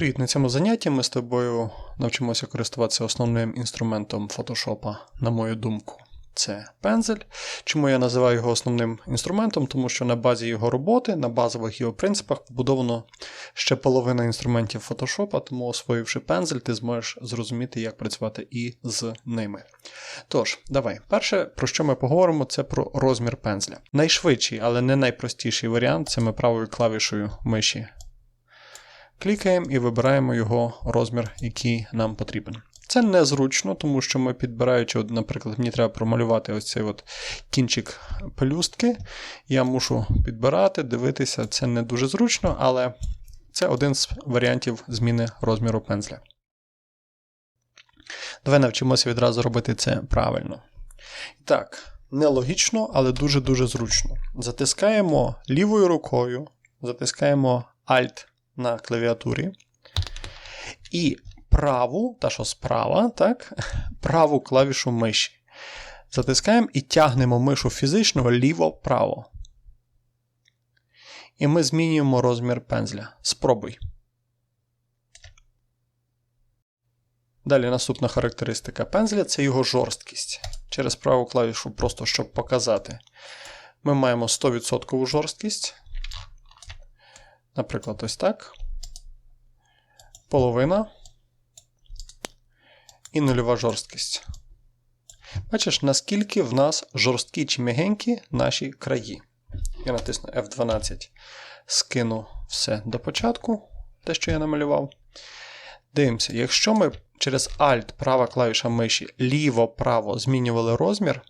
Привіт! На цьому занятті ми з тобою навчимося користуватися основним інструментом Photoshop, на мою думку. Це пензель. Чому я називаю його основним інструментом? Тому що на базі його роботи, на базових його принципах побудовано ще половина інструментів Photoshop, тому освоївши пензель, ти зможеш зрозуміти, як працювати і з ними. Тож, давай, перше, про що ми поговоримо, це про розмір пензля. Найшвидший, але не найпростіший варіант це ми правою клавішою миші клікаємо і вибираємо його розмір, який нам потрібен. Це незручно, тому що ми підбираючи, от, наприклад, мені треба промалювати ось цей от кінчик пелюстки. Я мушу підбирати, дивитися, це не дуже зручно, але це один з варіантів зміни розміру пензля. Давай навчимося відразу робити це правильно. Так, нелогічно, але дуже-дуже зручно. Затискаємо лівою рукою, затискаємо Alt на клавіатурі. І праву, та що справа, так, праву клавішу миші. Затискаємо і тягнемо мишу фізично ліво-право. І ми змінюємо розмір пензля. Спробуй. Далі наступна характеристика пензля це його жорсткість. Через праву клавішу, просто щоб показати. Ми маємо 100% жорсткість. Наприклад, ось так. Половина і нульова жорсткість. Бачиш, наскільки в нас жорсткі чи м'ягенькі наші краї. Я натисну F12, скину все до початку, те, що я намалював. Дивимося, якщо ми через Alt, права клавіша миші, ліво-право змінювали розмір,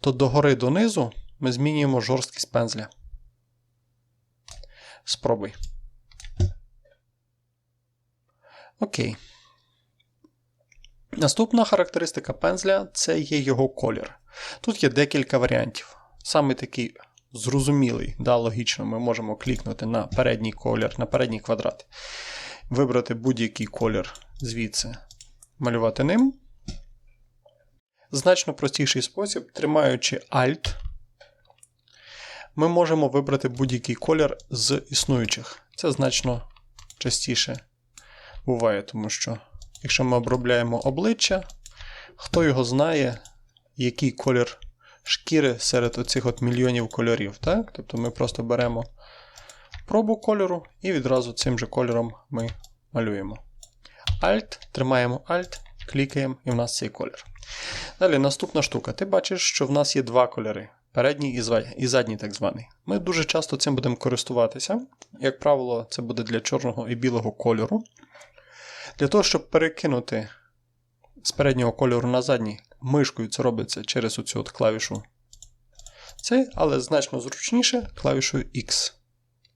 то догори донизу ми змінюємо жорсткість пензля. Спробуй. Окей. Наступна характеристика пензля це є його колір. Тут є декілька варіантів. Саме такий зрозумілий, да, логічно, ми можемо клікнути на передній колір, на передній квадрат, вибрати будь-який колір звідси, малювати ним. Значно простіший спосіб, тримаючи Alt, ми можемо вибрати будь-який колір з існуючих. Це значно частіше буває, тому що якщо ми обробляємо обличчя, хто його знає, який колір шкіри серед оцих от мільйонів кольорів. Так? Тобто ми просто беремо пробу кольору і відразу цим же кольором ми малюємо. Alt, тримаємо Alt, клікаємо, і в нас цей колір. Далі наступна штука. Ти бачиш, що в нас є два кольори. Передній і задній, так званий. Ми дуже часто цим будемо користуватися. Як правило, це буде для чорного і білого кольору. Для того, щоб перекинути з переднього кольору на задній, мишкою це робиться через оцю от клавішу цей, але значно зручніше клавішою X.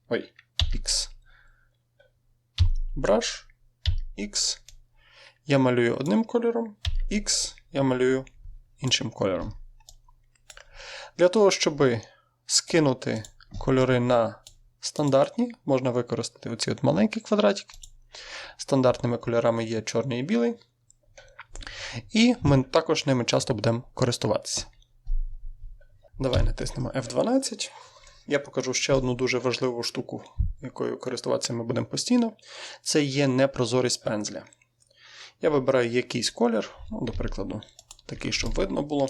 Ой, X. Brush, X. Я малюю одним кольором, X я малюю іншим кольором. Для того, щоб скинути кольори на стандартні, можна використати оці от маленькі квадратики. Стандартними кольорами є чорний і білий. І ми також ними часто будемо користуватися. Давай натиснемо F12. Я покажу ще одну дуже важливу штуку, якою користуватися ми будемо постійно. Це є непрозорість пензля. Я вибираю якийсь колір, ну, до прикладу, такий, щоб видно було.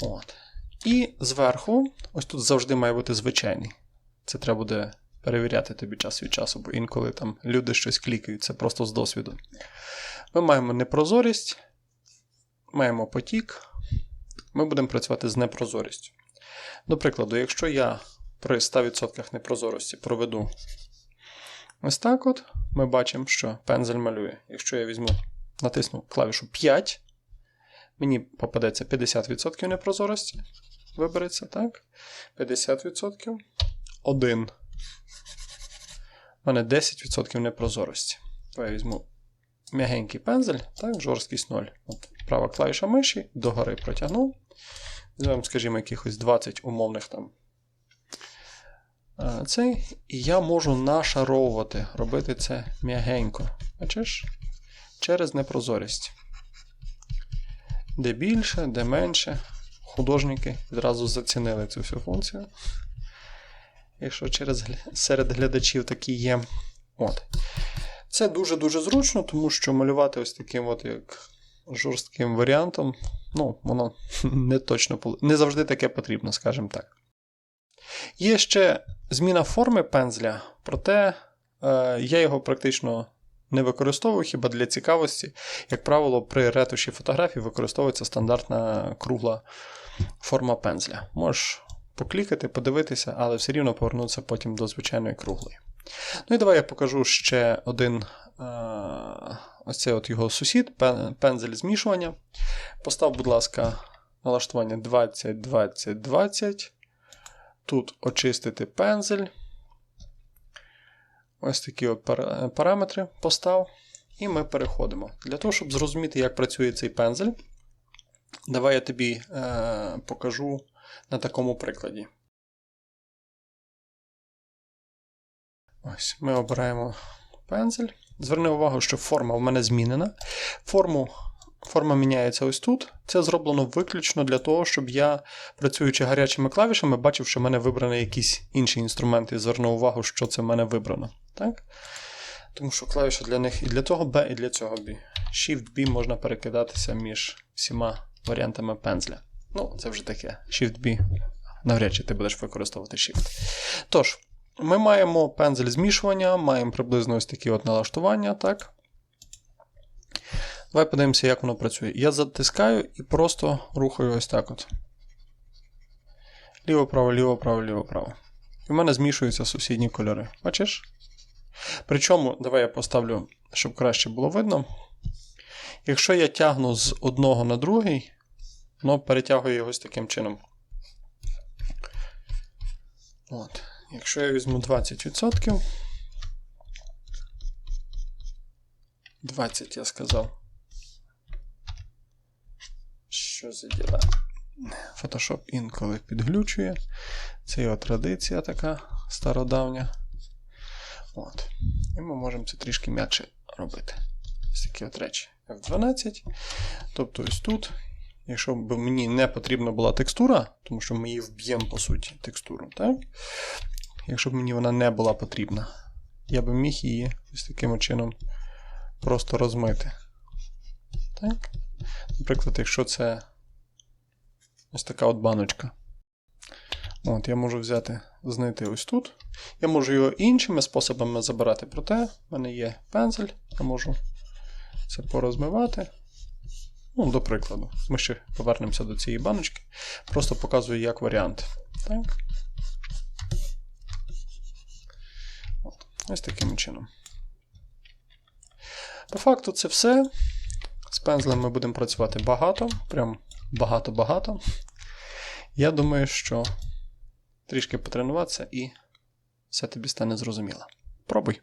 От. І зверху, ось тут завжди має бути звичайний. Це треба буде перевіряти тобі час від часу, бо інколи там люди щось клікають, це просто з досвіду. Ми маємо непрозорість, маємо потік. Ми будемо працювати з непрозорістю. До прикладу, якщо я при 100% непрозорості проведу ось так от, ми бачимо, що пензель малює. Якщо я візьму, натисну клавішу 5, мені попадеться 50% непрозорості. Вибереться, так? 50%. 1. У мене 10% непрозорості. То я візьму м'ягенький пензель, так, жорсткість 0. От Права клавіша миші, догори протягнув. Візьмемо, скажімо, якихось 20 умовних там. Цей, І я можу нашаровувати, робити це м'ягенько. Бачиш? Через непрозорість. Де більше, де менше. Художники відразу зацінили цю всю функцію. Якщо через, серед глядачів такі є. От. Це дуже-дуже зручно, тому що малювати ось таким от як жорстким варіантом, ну, воно не точно не завжди таке потрібно, скажімо так. Є ще зміна форми пензля, проте е, я його практично не використовую хіба для цікавості. Як правило, при ретуші фотографій використовується стандартна кругла форма пензля. Можеш поклікати, подивитися, але все рівно повернутися потім до звичайної круглої. Ну і давай я покажу ще один е, ось от його сусід, пен- пензель змішування. Постав, будь ласка, налаштування 20, 20, 20. Тут очистити пензель. Ось такі от параметри постав. І ми переходимо. Для того, щоб зрозуміти, як працює цей пензель, давай я тобі е, покажу на такому прикладі. Ось, ми обираємо пензель. Зверни увагу, що форма в мене змінена. Форму, форма міняється ось тут. Це зроблено виключно для того, щоб я, працюючи гарячими клавішами, бачив, що в мене вибрані якісь інші інструменти. І звернув увагу, що це в мене вибрано. Так? Тому що клавіша для них і для того B, і для цього B. Shift-B можна перекидатися між всіма варіантами пензля. Ну, це вже таке. Shift-B. Навряд чи ти будеш використовувати Shift. Тож, ми маємо пензель змішування, маємо приблизно ось такі от налаштування, так? Давай подивимося, як воно працює. Я затискаю і просто рухаю ось так от. Ліво-право, ліво-право, ліво-право. І в мене змішуються сусідні кольори. Бачиш? Причому, давай я поставлю, щоб краще було видно. Якщо я тягну з одного на другий, воно перетягує його ось таким чином. От. Якщо я візьму 20%. 20 я сказав. Що за діла? Photoshop інколи підглючує. Це його традиція така стародавня. От. І ми можемо це трішки м'якше робити. Ось такі от речі. F12. Тобто ось тут. Якщо б мені не потрібна була текстура, тому що ми її вб'ємо, по суті, текстуру, так? Якщо б мені вона не була потрібна, я б міг її ось таким чином просто розмити. Так? Наприклад, якщо це ось така от баночка. От, Я можу взяти, знайти ось тут. Я можу його іншими способами забирати, проте в мене є пензель, я можу це порозмивати. Ну, до прикладу, ми ще повернемося до цієї баночки. Просто показую як варіант. Так. От. Ось таким чином. По факту, це все. З пензлем ми будемо працювати багато, прям багато-багато. Я думаю, що трішки потренуватися і все тобі стане зрозуміло. Пробуй.